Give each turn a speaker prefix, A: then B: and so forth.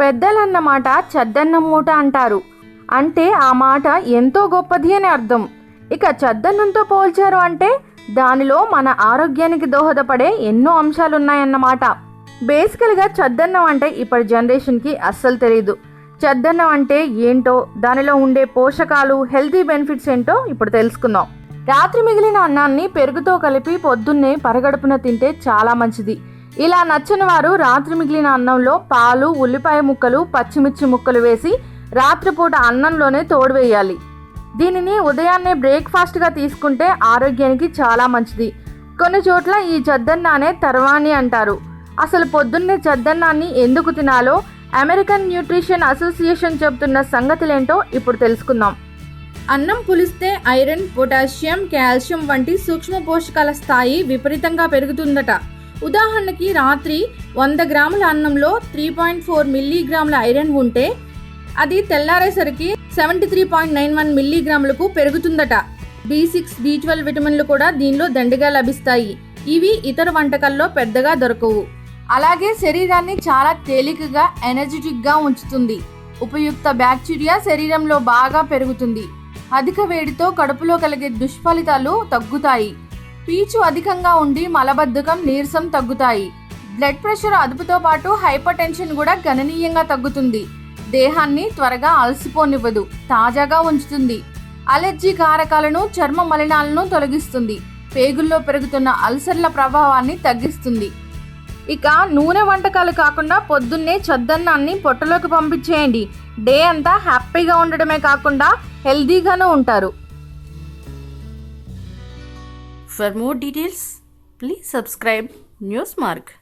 A: పెద్దలన్నమాట చెద్దన్నం చద్దన్నం మూట అంటారు. అంటే ఆ మాట ఎంతో గొప్పది అని అర్థం. ఇక చద్దన్నంతో పోల్చారు అంటే దానిలో మన ఆరోగ్యానికి దోహదపడే ఎన్నో అంశాలు ఉన్నాయన్నమాట బేసికల్గా చద్దన్నం అంటే ఇప్పటి జనరేషన్కి అస్సలు తెలియదు చద్దన్నం అంటే ఏంటో దానిలో ఉండే పోషకాలు హెల్తీ బెనిఫిట్స్ ఏంటో ఇప్పుడు తెలుసుకుందాం. రాత్రి మిగిలిన అన్నాన్ని పెరుగుతో కలిపి పొద్దున్నే పరగడుపున తింటే చాలా మంచిది. ఇలా నచ్చని వారు రాత్రి మిగిలిన అన్నంలో పాలు ఉల్లిపాయ ముక్కలు పచ్చిమిర్చి ముక్కలు వేసి రాత్రిపూట అన్నంలోనే తోడు వేయాలి. దీనిని ఉదయాన్నే బ్రేక్ఫాస్ట్గా తీసుకుంటే ఆరోగ్యానికి చాలా మంచిది. కొన్ని చోట్ల ఈ జద్దన్నానే తర్వాణి అంటారు. అసలు పొద్దున్నే చద్దన్నాన్ని ఎందుకు తినాలో అమెరికన్ న్యూట్రిషన్ అసోసియేషన్ చెబుతున్న సంగతులేంటో ఇప్పుడు తెలుసుకుందాం. అన్నం పులిస్తే ఐరన్ పొటాషియం కాల్షియం వంటి సూక్ష్మ పోషకాల స్థాయి విపరీతంగా పెరుగుతుందట. ఉదాహరణకి రాత్రి వంద గ్రాముల అన్నంలో త్రీ పాయింట్ ఫోర్ మిల్లీగ్రాముల ఐరన్ ఉంటే అది తెల్లారేసరికి seventy three point nine one మిల్లీగ్రాములకు పెరుగుతుందట. బి సిక్స్ బి ట్వెల్వ్ విటమిన్లు కూడా దీనిలో దండిగా లభిస్తాయి. ఇవి ఇతర వంటకాల్లో పెద్దగా దొరకవు. అలాగే శరీరాన్ని చాలా తేలికగా ఎనర్జెటిక్గా ఉంచుతుంది. ఉపయుక్త బ్యాక్టీరియా శరీరంలో బాగా పెరుగుతుంది. అధిక వేడితో కడుపులో కలిగే దుష్ఫలితాలు తగ్గుతాయి. పీచు అధికంగా ఉండి మలబద్ధకం నీరసం తగ్గుతాయి. బ్లడ్ ప్రెషర్ అదుపుతో పాటు హైపర్ టెన్షన్ కూడా గణనీయంగా తగ్గుతుంది. దేహాన్ని త్వరగా అలసిపోనివ్వదు తాజాగా ఉంచుతుంది. అలర్జీ కారకాలను చర్మ మలినాలను తొలగిస్తుంది. పేగుల్లో పెరుగుతున్న అల్సర్ల ప్రభావాన్ని తగ్గిస్తుంది. ఇక నూనె వంటకాలు కాకుండా పొద్దున్నే చద్దన్నాన్ని పొట్టలోకి పంపించేయండి. డే అంతా హ్యాపీగా ఉండడమే కాకుండా హెల్దీగాను ఉంటారు.
B: For more details, please subscribe Newsmark.